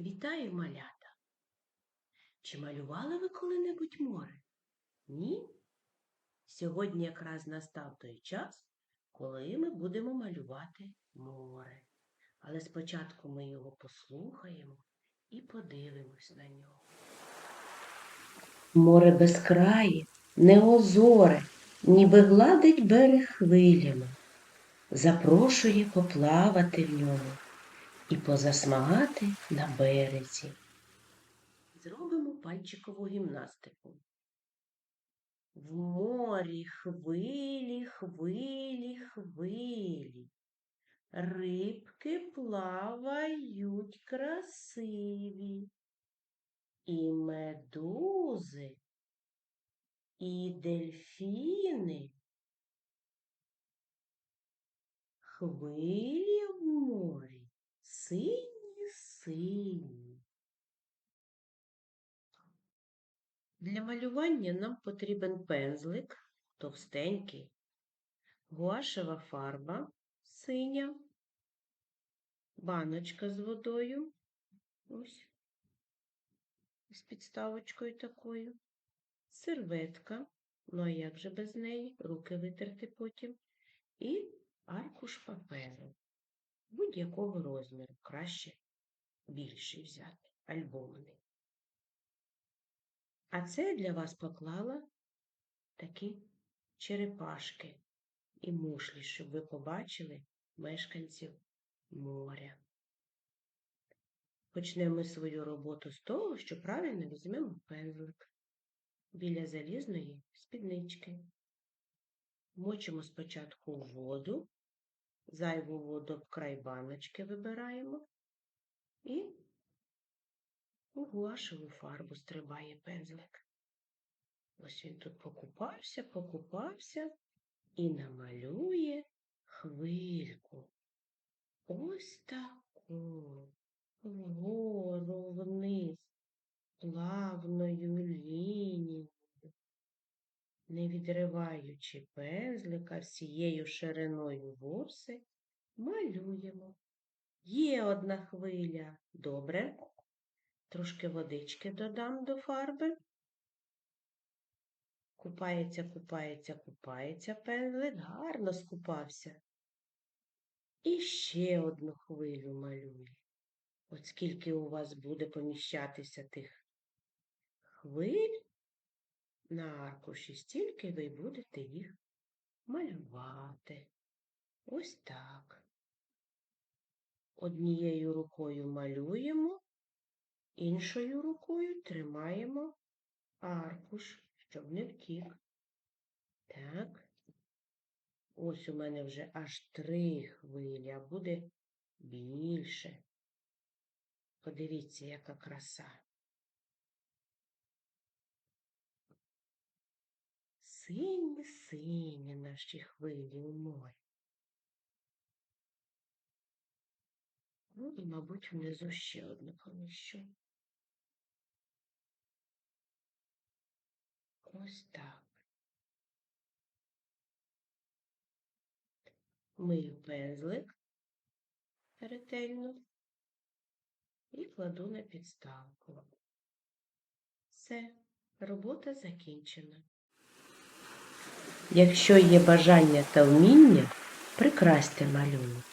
Вітаю, малята! Чи малювали ви коли-небудь море? Ні? Сьогодні якраз настав той час, коли ми будемо малювати море. Але спочатку ми його послухаємо і подивимось на нього. Море безкрає, неозоре, ніби гладить берег хвилями, запрошує поплавати в ньому і позасмагати на березі. Зробимо пальчикову гімнастику. В морі хвилі, хвилі, хвилі. Рибки плавають красиві. І медузи, і дельфіни. Хвилі в морі сині сині. Для малювання нам потрібен пензлик товстенький, гуашева фарба синя, баночка з водою, ось, з підставочкою такою, серветка, ну а як же без неї, руки витерти потім, і аркуш паперу будь-якого розміру, краще більший взяти, альбомний. А це для вас поклала такі черепашки і мушлі, щоб ви побачили мешканців моря. Почнемо свою роботу з того, що правильно візьмемо пензлик біля залізної спіднички. Мочимо спочатку воду, зайву воду край баночки вибираємо і у гуашеву фарбу стрибає пензлик. Ось він тут покупався, покупався і намалює хвильку. Ось таку відриваючи пензлика всією шириною вуси, малюємо. Є одна хвиля. Добре. Трошки водички додам до фарби. Купається, купається, купається пензлик, гарно скупався. І ще одну хвилю малюю. От скільки у вас буде поміщатися тих хвиль на аркуші, стільки ви будете їх малювати. Ось так. Однією рукою малюємо, іншою рукою тримаємо аркуш, щоб не втік. Так. Ось у мене вже аж три хвилі, а буде більше. Подивіться, яка краса. Сині, сині наші хвилі у морі. Ну і, мабуть, внизу ще одну поміщу. Ось так. Мию пензлик ретельно і кладу на підставку. Все, робота закінчена. Якщо є бажання та вміння, прикрасьте малюнок.